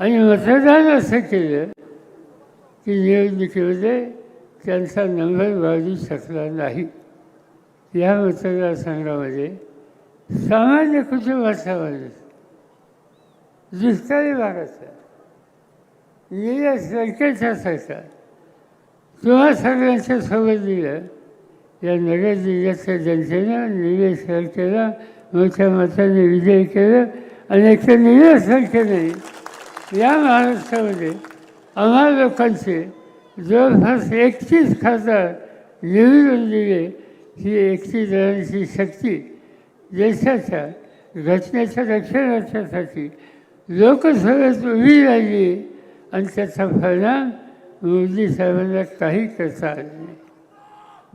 आणि मतदान असं केलं की निवडणुकीमध्ये त्यांचा नंबर वाढू शकला नाही. या मतदारसंघामध्ये सामान्य कुटुंबाचा माणूस दुष्काळी भागाचा गेल्या सरकारच्या असायचा किंवा सगळ्यांच्या सोबत दिलं या नगर जिल्ह्याच्या जनतेनं निवेश केला मोठ्या मताने विजय केला. आणि एकतर तर निलेश नाही या महाराष्ट्रामध्ये आम्हा लोकांचे जवळपास एकतीस खासदार निवडून दिले ही एकतीस जणांची शक्ती देशाच्या घटनेच्या रक्षणाच्यासाठी लोकसभेत उभी राहिली आणि त्याचा परिणाम मोदी साहेबांना काही करता आलं नाही.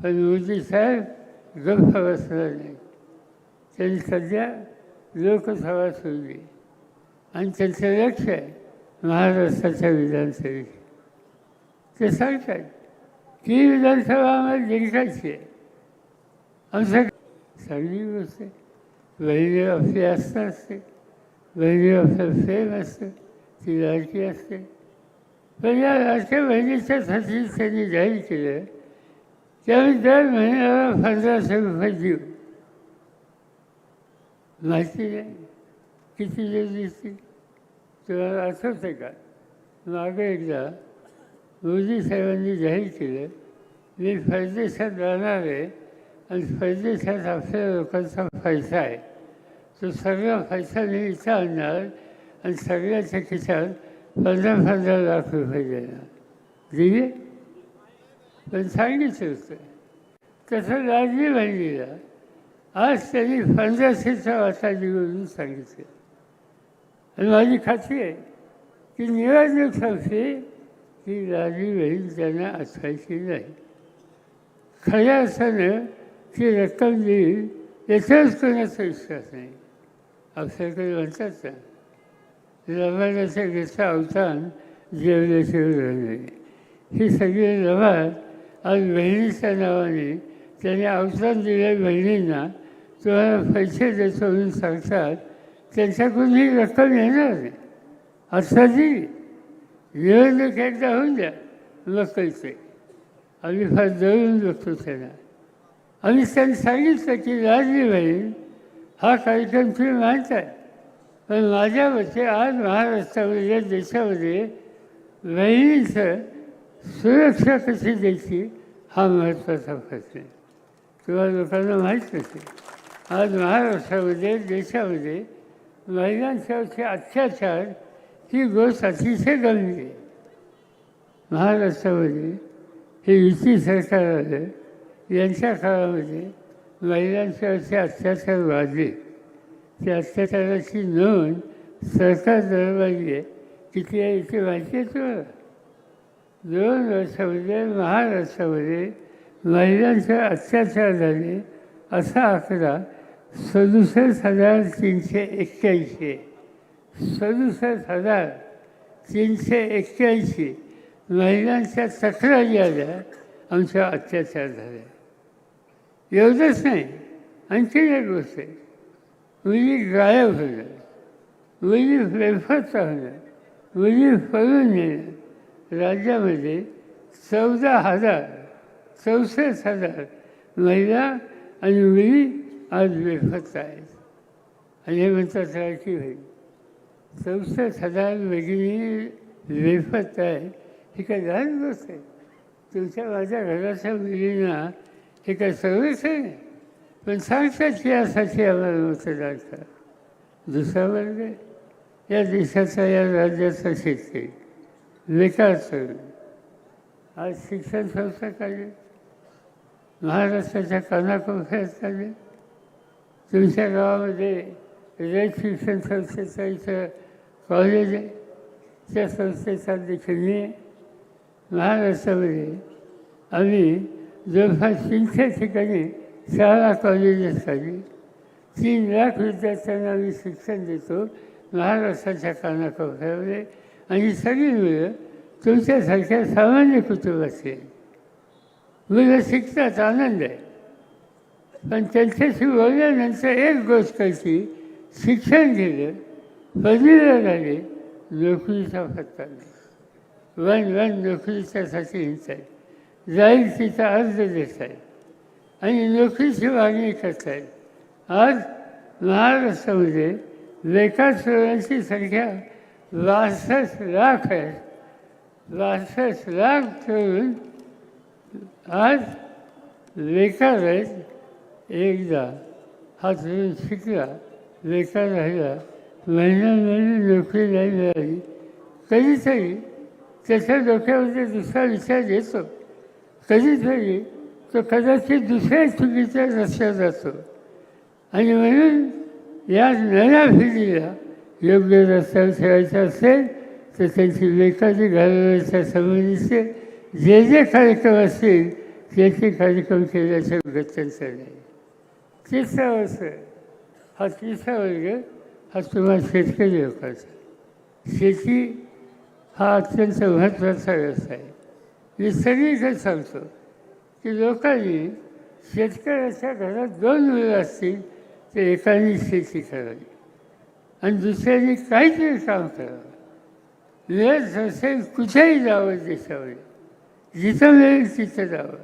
पण मोदी साहेब गप्प बसला नाही त्यांनी सध्या लोकसभा सोडली आणि त्यांचं लक्ष आहे. महाराष्ट्राच्या विधानसभेची ते सांगतात की विधानसभा आम्हाला जिंकायची आहे. आमच्या चांगली गोष्ट आहे. बहिणी आपली आस्था असते. बहिणी आपलं प्रेम असतं. ती लाडकी असते. पण या लाडक्या बहिणीच्यासाठी त्यांनी जाहीर केलं की दर महिन्याला पंधराशे रुपये देऊ. माहिती नाही. किती दिवस दिसतील तुम्हाला आठवतं का? मागं एकदा मोदी साहेबांनी जाहीर केलं मी परदेशात जाणार आहे आणि परदेशात आपल्या लोकांचा पैसा आहे. तो सगळा पैसा मी इथं आणणार आणि सगळ्याच्या खिशात पंधरा पंधरा लाख रुपये देणार. दिले? पण सांगितलं होतं. तसं लाजमी बहिणीला आज त्यांनी पंधराशेचा वाटा निवडून सांगितलं. आणि माझी खात्री आहे की निवडणूक संपली की राजी बहीण त्यांना असायची नाही. खऱ्या अर्थानं ती रक्कम देईल याच्याच कोणाचा विश्वास नाही. आपल्याकडे म्हणतात ना लबाडाच्या घेता अवतान जेवल्याशिवाय राहिले ही सगळी लबाड आज बहिणीच्या नावाने त्याने अवतान दिल्या बहिणींना तुम्हाला पैसे देतो म्हणून सांगतात त्यांच्याकडून ही रक्कम येणार नाही. आता दिली निवडणूक एकदा होऊन द्या मग कळते आम्ही फार जळून बघतो त्यांना आम्ही त्यांनी सांगितलं की लाजली बहीण हा कार्यक्रम तुम्ही मानताय पण माझ्या मते आज महाराष्ट्रामध्ये या देशामध्ये बहिणींचं सुरक्षा कशी द्यायची हा महत्त्वाचा प्रश्न आहे. किंवा लोकांना माहीत नसेल आज महाराष्ट्रामध्ये देशामध्ये महिलांच्यावरचे अत्याचार ही गोष्ट अतिशय गंभीर आहे. महाराष्ट्रामध्ये हे युती सरकार आलं यांच्या काळामध्ये महिलांच्यावरचे अत्याचार वाढले. त्या अत्याचाराची नोंद सरकार दरबारी आहे. किती आहे इथे माहिती आहे तुम्हाला दोन वर्षामध्ये महाराष्ट्रामध्ये महिलांचा अत्याचार झाले असा आकडा सदुसष्ट हजार तीनशे एक्क्याऐंशी. सदुसष्ट हजार तीनशे एक्क्याऐंशी. महिलांच्या तक्रारी आल्या आमच्या अत्याचार झाले. एवढंच नाही आणखी एक गोष्ट आहे. मुली गायब होणं मुली बेफत होणं मुली पळून नेणं राज्यामध्ये चौदा हजार चौसष्ट हजार महिला आणि मुली आज बेफत आहेत. आणि म्हणतात राखी होईल. चौसष्ट हजार वेगळी बेफत आहे ही काय लहान गोष्ट आहे. तुमच्या माझ्या घराच्या मुलींना हे काय सर्वच आहे? पण सांगतात की यासाठी आम्हाला मतदान करा. दुसरा वर्ग या देशाचा या राज्याचा शेतकरी. बेकार तरुण आज शिक्षण संस्था काढले. महाराष्ट्राच्या कानाकोपऱ्यात काढले. तुमच्या गावामध्ये रेड शिक्षण संस्थेचं इथं कॉलेज आहे? त्या संस्थेचा देखील मी आहे. महाराष्ट्रामध्ये आम्ही जवळपास तीनशे ठिकाणी शाळा कॉलेजेस काढली तीन लाख विद्यार्थ्यांना आम्ही शिक्षण देतो महाराष्ट्राच्या कानाकोपऱ्यामध्ये. आणि सगळी मुलं तुमच्यासारख्या सामान्य कुटुंबाचे मुलं शिकतात आनंद आहे. पण त्यांच्याशी बोलल्यानंतर एक गोष्ट कळती शिक्षण दिलं पदवीला झाले नोकरीचा पत्ता नाही. वन वन नोकरीच्यासाठी हिंडत आहे. जाईल तिचा अर्ज देत आहे. आणि नोकरीची मागणी करत आज महाराष्ट्रामध्ये बेकार चोरांची संख्या बासष्ट लाख आहे. बासष्ट लाख चोरून आज बेकार आहेत. एकदा हा तरुण शिकला बेकार राहिला महिना महिने नोकरी नाही मिळाली कधीतरी त्याच्या डोक्यामध्ये दुसरा विचार येतो. कधीतरी तो कदाचित दुसऱ्या चुकीच्या रस्त्यात जातो. आणि म्हणून या नव्या पिढीला योग्य रस्त्यावर ठेवायचं असेल तर त्यांची बेकारी घालवण्याच्या संबंधीचे जे जे कार्यक्रम असतील त्याचे कार्यक्रम केल्याचं गत्यंतर नाही. तिसरा वर्ष हा तिसरा वर्ग म्हणजे हा तुम्हाला शेतकरी लोकांचा शेती हा अत्यंत महत्त्वाचा व्यवसाय आहे. मी सगळीकडे सांगतो की लोकांनी शेतकऱ्याच्या घरात दोन मुलं असतील तर एकाने शेती करावी आणि दुसऱ्याने काहीतरी काम करावं. वेळ असेल कुठेही जावं देशावर. जिथं मिळेल तिथं जावं.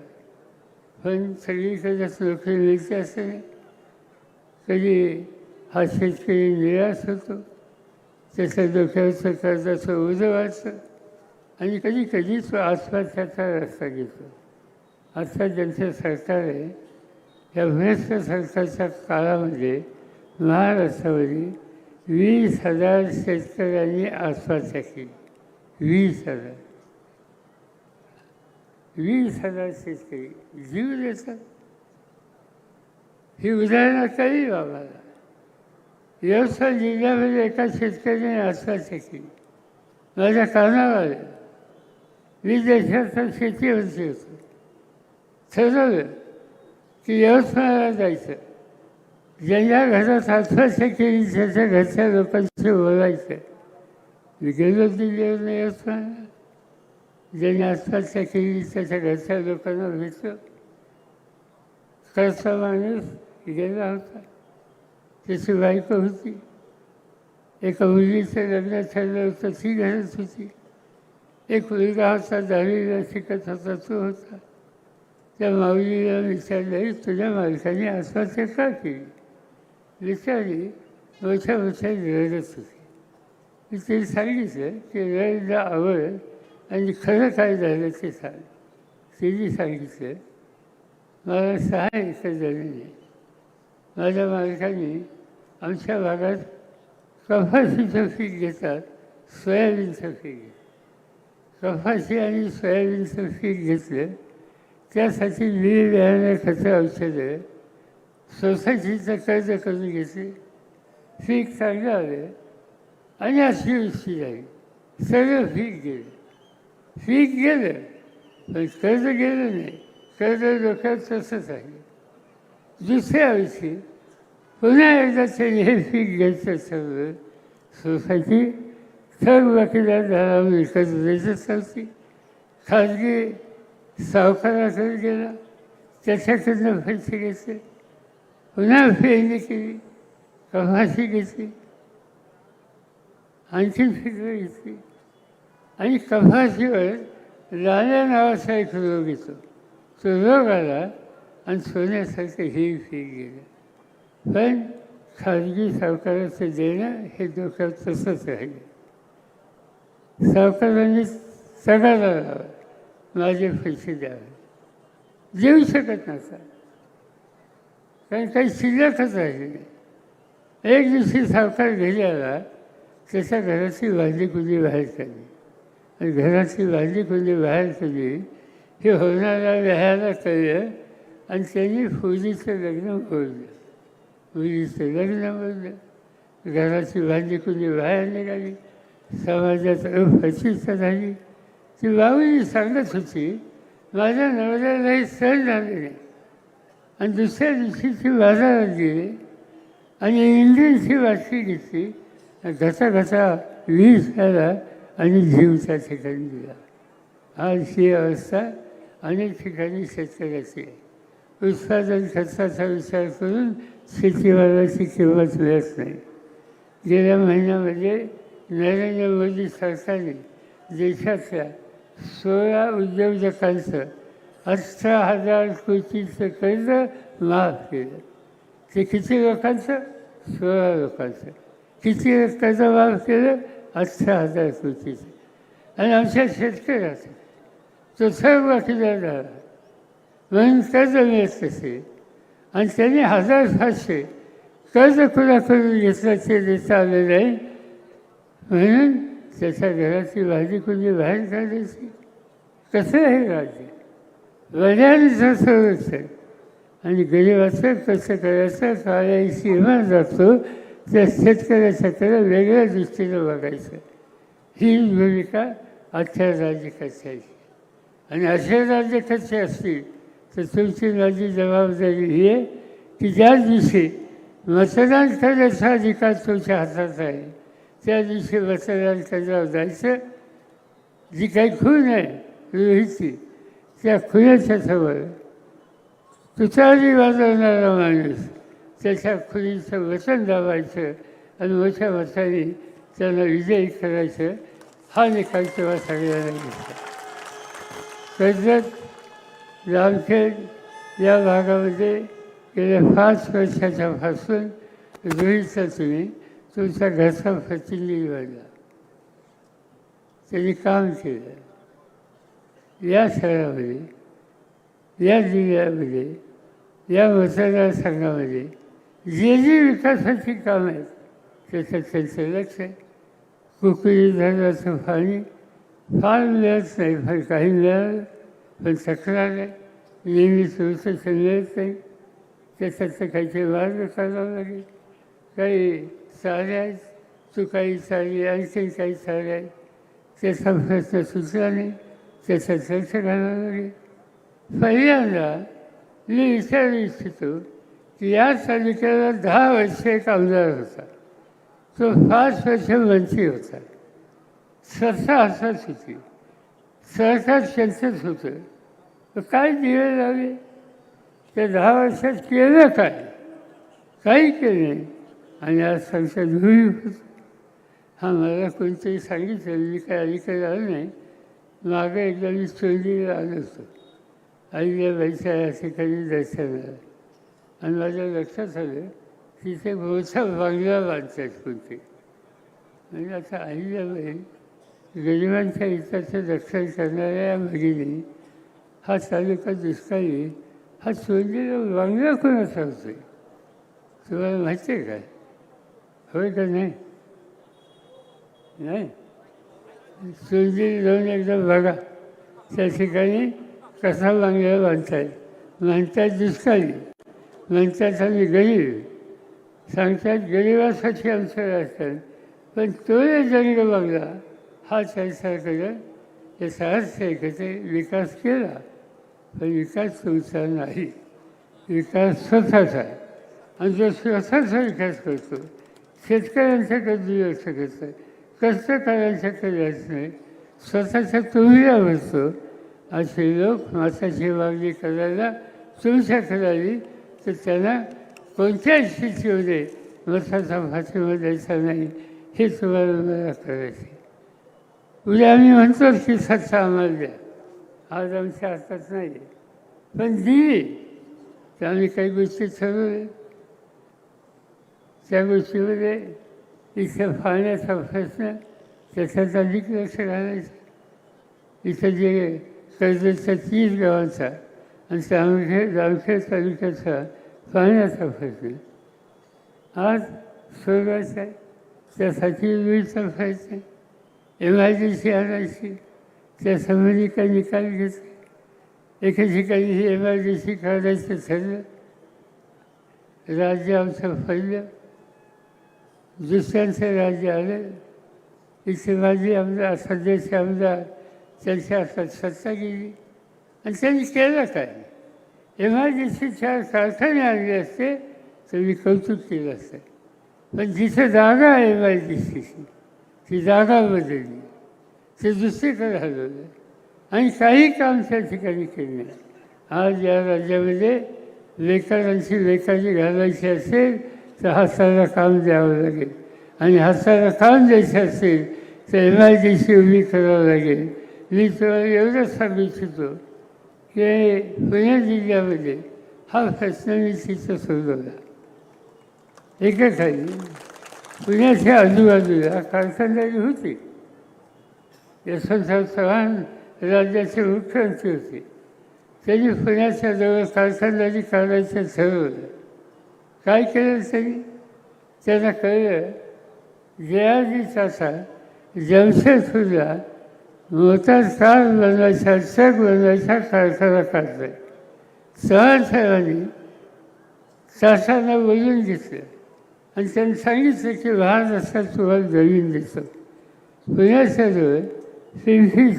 पण सगळीकडेच नोकरी मिळते असं नाही. कधी हा शेतकरी निराश होतो त्याच्या डोक्यावरचं कर्जाचं ओझं वाचतं आणि कधी कधी तो आत्महत्याचा रस्ता घेतो. आता ज्यांचं सरकार आहे या भ्रष्ट सरकारच्या काळामध्ये महाराष्ट्रामध्ये वीस हजार शेतकऱ्यांनी आत्महत्या केली. वीस हजार. वीस हजार शेतकरी जीव देतात. ही उदाहरणं काही आम्हाला यवतमाळ जिल्ह्यामध्ये एका शेतकऱ्याने आत्महत्या केली. माझ्या कानावर मी देशाचा शेतीवरती होतो. ठरवलं की यवतमाळला जायचं. ज्यांच्या घरात आत्महत्या केली त्याच्या घरच्या लोकांशी बोलायचं. मी गेलो नाही यवतमाळला ज्यांनी आत्महत्या केली त्याच्या घरच्या लोकांना भेटलो. करता माणूस गेला होता. त्याची बायको होती. एका मुलीचं लग्न ठरलं होतं ती घरात होती. एक मुलगा होता दहावीला शिकत होता तो होता. त्या माऊलीला विचारलं तुझ्या मालकाने आत्महत्या का केली? विचारली मोठ्या मोठ्या रडत होती. मी ते सांगितलं की रडला आवड आणि खरं काय झालं ते सांग. तिने सांगितलं मला सहा एकर जमीन आहे. माझ्या मालकाने आमच्या भागात कपाशीचं पीक घेतात सोयाबीनचं पीक घेतात. कपाशी आणि सोयाबीनचं पीक घेतलं त्यासाठी मी बियाणं खतं औषधं सोसायटीचं कर्ज करून घेतले. पीक चांगलं आले आणि अतिवृष्टी झाली. सगळं पीक गेलं. पीक गेलं पण कर्ज गेलं नाही. कर्ज डोक्यात तसंच आहे. दुसऱ्या वर्षी पुन्हा एकदा त्यांनी हे पीक घ्यायचं ठरलं सोसायटी थर्ड वकिलात झाला विकत द्यायचं नव्हती खाजगी सावकाराकडे गेला. त्याच्याकडनं पैसे घ्यायचे. पुन्हा फेरणी केली. कमाशी घेतली आणखीन पिकं घेतली. आणि कमाशीवर लाल्या नावाचा एक रोग येतो. तो रोग आला आणि सोन्यासारखं हे पीक गेलं. पण खाजगी सावकाराचं देणं हे डोक्यात तसंच राहिलं सावकारांनी सगळ्याला लावा माझे पैसे द्यावे. देऊ शकत नव्हता कारण काही शिल्लकच राहिली नाही एक दिवशी सावकार घरी आला त्याच्या घराची वाजली कुणी बाहेर काढली? आणि घराची वाजली कुणी बाहेर काढली हे होणारा व्यायाला कळलं आणि त्यांनी फौजीचं लग्न बोललं मुलीचं लग्न बोललं घराची भांडी कुणी बाहेर निघाली. समाजात अफचित झाली. ती बाबूजी सांगत होती माझ्या नवऱ्यालाही सण सहन झाले नाही आणि दुसऱ्या दिवशी ती बाजारात गेली आणि इंडियनची बाटली घेतली घसा घसा वीज झाला आणि जीव त्या ठिकाणी दिला आज ही अवस्था अनेक ठिकाणी शेतकऱ्याची आहे. उत्पादन खर्चाचा विचार करून शेतीमालाची किंमत मिळत नाही. गेल्या महिन्यामध्ये नरेंद्र मोदी सरकारने देशातल्या सोळा उद्योजकांचं अठरा हजार कोटीचं कर्ज माफ केलं. ते किती लोकांचं? सोळा लोकांचं. किती कर्ज माफ केलं? अठरा हजार कोटीचं. आणि आमच्या शेतकऱ्याचं. तो सर्व बाकीदार झाला? म्हणून कर्ज मिळत कसे आणि त्यांनी हजार सातशे कर्ज कुणाकडून घेतलं ते देता आलं नाही म्हणून त्याच्या घराची भाजी कुणी बाहेर काढायची? कसं आहे राज्य. वडिलांचं संरक्षण आणि गरिबाचं कसं करायचं काळ्या सीमा जातो त्या शेतकऱ्याच्याकडे वेगळ्या दृष्टीनं बघायचं. ही भूमिका आजच्या राज्यकर्त्याची आणि असे राज्यकर्ते असतील? तर तुमची माझी जबाबदारी ही आहे की ज्या दिवशी मतदान करण्याचा अधिकार तुमच्या हातात आहे त्या दिवशी मतदान केंद्रावर जायचं. जी काही खून आहे रोहितची त्या खुन्याच्या समोर तुतारी वाजवणारा माणूस त्याच्या खुनीचं वचन दाबायचं आणि मोठ्या मताने त्यांना विजयी करायचं हा निकाल तेव्हा सगळ्यांना दिसला कर्जत जामखेड या भागामध्ये गेल्या पाच वर्षाच्या पासून रोहितचा तुम्ही तुमचा घरचा प्रतिनिधी बनला. त्यांनी काम केलं. या शहरामध्ये या जिल्ह्यामध्ये या मतदारसंघामध्ये जे जे विकासाची कामं आहेत त्याचं त्यांचं लक्ष आहे. कुकरी धरणाचं पाणी फार मिळत नाही फार काही मिळालं. पण तक्रार नेहमी नेहमीच उत्तर नाही त्याच्यात काहीतरी वाद करावा लागेल. काही साऱ्या आहेत. तू काही चालली आणखी काही साऱ्या आहेत. त्याचा प्रश्न सुचला नाही. त्याचा चर्च घालावा लागेल. पहिल्यांदा मी विचारू इच्छितो की या तालुक्याला दहा वर्ष एक आमदार होता. तो पाच वर्ष मंत्री होता. स्वतः असाच होती सहसा त्यांचंच होतं तर काय दिवे लावले त्या दहा वर्षात केलं काय काही केलं नाही. आणि आज संसद धुळी होत हा मला कोणतरी सांगितलं मी काय अलीकडे आलं नाही. मागं एकदा मी चोंडीला होतं होतो. अहिल्याबाईच्या या ठिकाणी दर्शनाला आणि माझ्या लक्षात आलं तिथे मोठा बांगला बांधतात कोणते. म्हणजे आता अहिल्याबाई गरिबांच्या हिताचं रक्षण करणाऱ्या या भगिनी हा तालुका दुष्काळी हा चोंडीला वांगला कोणाचा होतोय तुम्हाला माहिती आहे काय? होय का नाही? नाही? चोंडी जाऊन एकदा बघा. त्या ठिकाणी कसा वांगला बांधताय म्हणतात दुष्काळी. म्हणतात आम्ही गरीब. सांगतात गरिबासाठी आमचं राजकारण पण तो जंग बांगला हा त्यांच्याकडं याचा अर्थ आहे ते विकास केला पण विकास तुमचा नाही. विकास स्वतःचा आहे. आणि जो स्वतःचा विकास करतो शेतकऱ्यांच्याकडे दुर्लक्ष करतो कष्टकऱ्यांच्याकडे जात नाही. स्वतःच्या तुम्हीला बसतो असे लोक माताची मागणी करायला तुमच्या करावी तर त्यांना कोणत्या स्थितीमध्ये मताचा फातीमा द्यायचा नाही हे तुम्हाला मला करायचे उद्या आम्ही म्हणतो की सत्ता आम्हाला द्या. आज आमच्या हातात नाही पण दिली तर आम्ही काही गोष्टी ठरवल्या त्या गोष्टीमध्ये इथं पाहण्याचा प्रश्न त्याच्यात अधिक लक्ष घालायचं. इथं जे कर्जच्या तीस गावांचा आणि जामखेड जामखेड तालुक्याचा पाहण्याचा प्रश्न आज सोडवायचा आहे. त्यासाठी वेळ प्रयत्न. आहे आय आणायची त्या संबंधी काही निकाल घेतले. एका ठिकाणी ही एम काढायचं ठरलं. राज्य आमचं फैलं दुसऱ्यांचं राज्य आलं. इथे माझे आमदार सध्याचे आमदार त्यांच्या हातात सत्ता गेली. आणि त्यांनी केलं काय? एम आय डी आणले असते तर मी कौतुक केलं असतं. पण जिथं जागा आहे एम ती जागा बदलली. ते दुसरीकडे हलवलं. आणि काही काम त्या ठिकाणी केले नाही. आज या राज्यामध्ये लेकरांची लेखाची घालायची असेल तर हा काम द्यावं लागेल. आणि हाताला काम द्यायचं असेल तर एम आय डी सी उभी करावं लागेल. मी तुम्हाला एवढंच सांगू इच्छितो की पुणे जिल्ह्यामध्ये हा प्रश्न तिथं सोडवला एकेखाली पुण्याच्या आजूबाजूला कारखानदारी होती. यशवंतराव चव्हाण राज्याचे मुख्यमंत्री होते. त्यांनी पुण्याच्या जवळ कारखानदारी करायचं ठरवलं. काय केलं त्यांनी? त्यांना कळलं जयाजी तासा जमशेदपूरला मोठा कार बनवायचा ट्रक बनवायचा कारखाना काढलाय चव्हाण साहेबांनी तासांना बोलून घेतलं. आणि त्यांनी सांगितलं की लहान रस्ता तुम्हाला जमीन देतो पुण्याच्या जवळ पिंपरी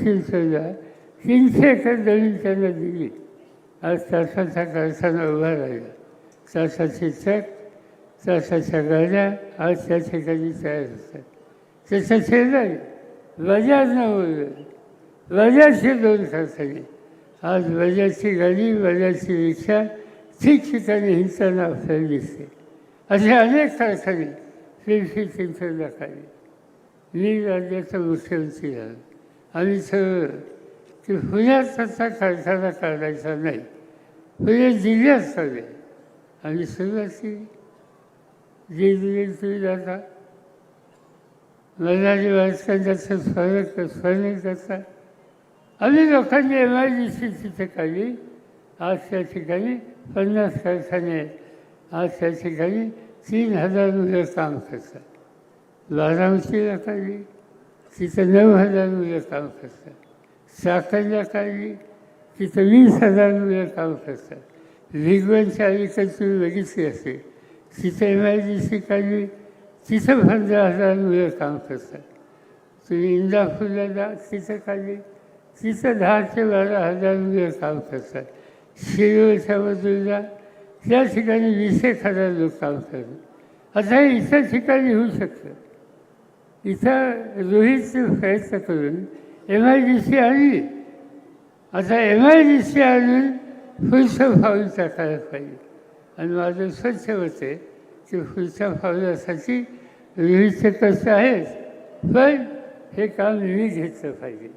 तीनशे एकर जमीन त्यांना दिली. आज तासाचा कारखाना उभा राहिला. तासाचे चक तासाच्या गाड्या आज त्या ठिकाणी तयार होतात त्याच्या शेजारी बजाज नवलं बजाजचे दोन कारखाने. आज बजाजची गाडी बजाजची रिक्षा ठिकठिकाणी हिंसानं आपल्याला दिसते. असे अनेक कारखाने श्री चिंचवडला खाली मी राज्याचं मुख्यमंत्री झालो आम्ही ठरवलं की पुण्यात तसा कारखाना काढायचा नाही. पुणे जिल्ह्यात काढूया आम्ही सुरुवात केली जे दिले तुम्ही जाता मराठी वाचकांचं स्वागत स्वागत करता आम्ही लोकांनी एम आय डी सी तिथे काढली. आज त्या ठिकाणी पन्नास कारखाने आहेत आज त्या ठिकाणी तीन हजार मुलं काम करतात. बारामतीला काढली तिथं नऊ हजार मुलं काम करतात. साखरला काढली तिथं वीस हजार मुलं काम करतात. भिगवणच्या अलीकडे तुम्ही बघितली असेल तिथं एम आय डी सी काढली तिथं पंधरा हजार मुलं काम करतात. तुम्ही इंदापूरला जा तिथं काढली तिथं दहा ते बारा हजार मुलं काम करतात. शिरोच्या बाजूला त्या ठिकाणी वीस एक हजार लोक काम करतात आता हे इतर ठिकाणी होऊ शकतं. इथं रोहितचे प्रयत्न करून एम आय डी सी आणली. आता एम आय डी सी आणून पुढचं पाऊल टाकायला पाहिजे. आणि माझं स्वच्छ होते की पुढच्या पावलासाठी रोहितचे कष्ट आहेत पण हे काम मी घेतलं पाहिजे.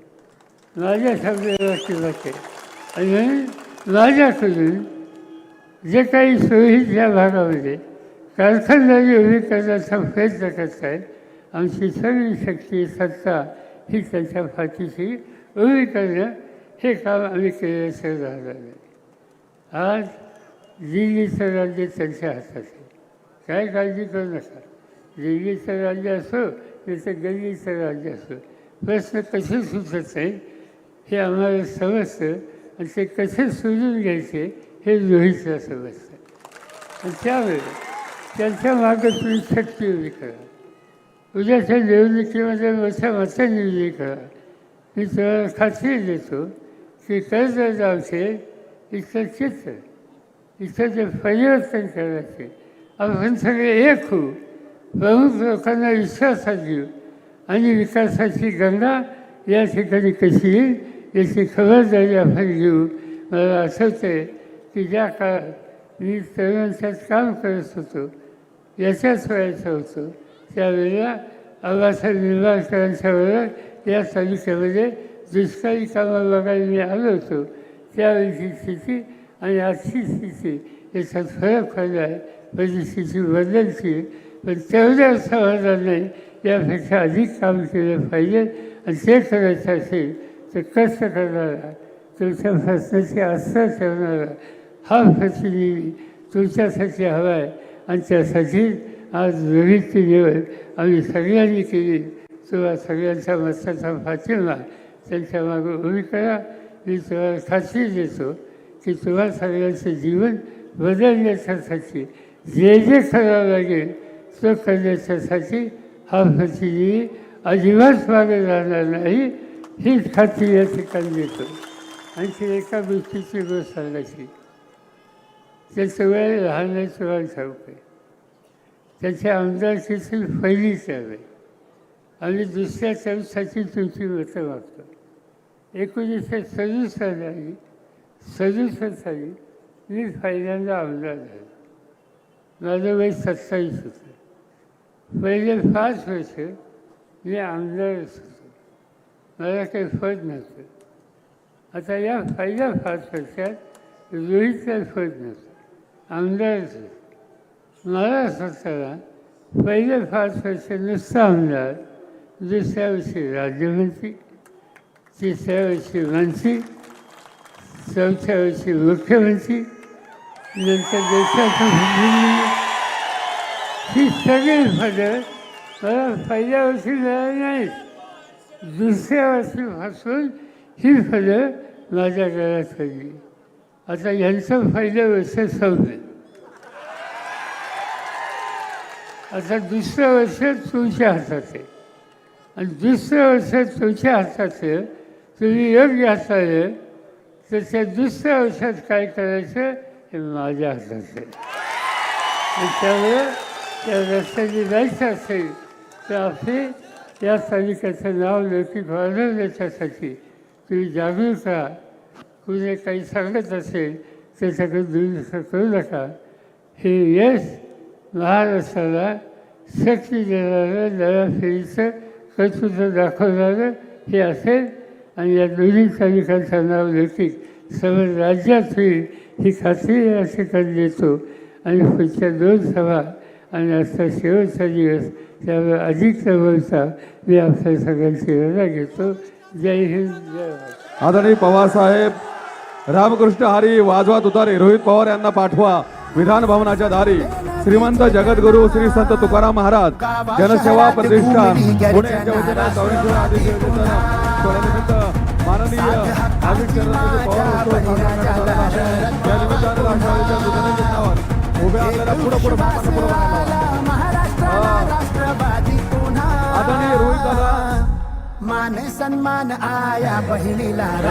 माझ्या शब्दाला किंमत आहे आणि म्हणून माझ्याकडून जे काही सोयी या भागामध्ये कारखानदारी उभी करण्याचा प्रयत्न करत आहेत आमची सगळी शक्ती सत्ता ही त्यांच्या पाठीशी उभी करणं हे काम आम्ही केल्याचं राहणार नाही आज दिल्लीचं राज्य त्यांच्या हातात आहे. काय काळजी करू नका. दिल्लीचं राज्य असो त्याचं गल्लीचं राज्य असो प्रश्न कसे सुचत नाही हे आम्हाला समजतं आणि ते कसे सोडून घ्यायचे हे रोहितला समजतं आणि त्यामुळे त्यांच्या मागं तुम्ही शक्ती उभी करा. उद्याच्या निवडणुकीमध्ये मोठ्या मतांनी निर्णय करा. मी तुम्हाला खात्री देतो की कर्जदारचे इथलं चित्र इथं जे परिवर्तन करायचे आपण सगळे एक होऊ प्रमुख लोकांना विश्वासात घेऊ आणि विकासाची गंगा या ठिकाणी कशी येईल याची खबरदारी आपण घेऊ. मला आठवतं आहे की ज्या काळात मी तरुणांच्यात काम करत होतो. याच्याच व्हायचं होतो. त्यावेळेला आबासाहेब निंबाळकरांच्या बरोबर या तालुक्यामध्ये दुष्काळी कामं बघायला मी आलो होतो. त्यावेळीची स्थिती आणि आजची स्थिती याच्यात फरक पडला आहे. म्हणजे परिस्थिती बदलची पण तेवढ्या समाधान नाही यापेक्षा अधिक काम केलं पाहिजे आणि ते करायचं असेल तर कष्ट करणारा तुमच्या प्रश्नाची आस्था ठेवणारा हा प्रतिनिधी तुमच्यासाठी हवा आहे आणि त्यासाठी आज रोहितची निवड आम्ही सगळ्यांनी केली. तेव्हा सगळ्यांच्या मताचा पाठिंबा त्यांच्या मागं उभी करा. मी तुम्हाला खात्री देतो की तुम्हा सगळ्यांचं जीवन बदलण्याच्यासाठी जे जे करावं लागेल तो करण्याच्यासाठी हा प्रतिनिधी अजिबात मागे राहणार नाही हीच खात्री या ठिकाणी देतो. आणखी एका गोष्टीची गोष्ट सांगायची. ते सगळे लहान आहे ठाऊक आहे त्याच्या आमदारकीची पहिली चव आहे आणि दुसऱ्या चवसाठी तुमची मतं मागतो एकोणीसशे सदुसष्ट साली सदुसष्ट साली मी पहिल्यांदा आमदार झालो. माझं वय सत्तावीस होतं. पहिले पाच वर्ष मी आमदारच होतो मला काही फळ नव्हतं. आता या पहिल्या पाच वर्षात रोहितला फळ नव्हतं. आमदारच होतो मला स्वतःला पहिले पाच वर्ष नुसतं आमदार दुसऱ्या वर्षी राज्यमंत्री तिसऱ्या वर्षी मंत्री चौथ्या वर्षी मुख्यमंत्री नंतर देशाचं ही सगळी पदं मला पहिल्या वर्षी मिळाली नाहीत. दुसऱ्या वर्षीपासून ही पदं माझ्या घरात पडली. आता यांचा फायदा व्यवसाय संपलं आता दुसरं वर्षात तुमच्या हातात आहे आणि दुसरं वर्षात तुमच्या हातात आहे तुम्ही योग्य हाताने तर त्या दुसऱ्या वर्षात काय करायचं हे माझ्या हातात आहे आणि त्यामुळे त्या रस्त्याने जायचं असेल तर आपले या स्थानिकाचं नाव नक्की वाढवण्याच्यासाठी तुम्ही जागरूक राहा. कुणी काही सांगत असेल सगळं दुनिसर करू नका. हे यश महाराष्ट्राला शक्ती देणारं नव्या कर्तृत्व दाखवणारं हे असेल. आणि या दोन्ही तालुक्यांचं नाव देखील सर्व राज्यात होईल ही खात्री या ठिकाणी देतो. आणि पुढच्या दोन सभा आणि आजचा शेवटचा दिवस त्यावर अधिक न मी आपल्या सगळ्यांची रजा घेतो. जय हिंद जय आदरणीय पवारसाहेब रामकृष्ण हरी वाजवा तुतारे रोहित पवार यांना पाठवा. विधान भवनाच्या दारी. श्रीमंत जगद्गुरु श्री संत तुकाराम महाराज जनसेवा प्रतिष्ठान पुणे माननीय अमित पवार उभ्या आपल्याला पुढे पुढे मान सन्मान आया बहिणीला आहे.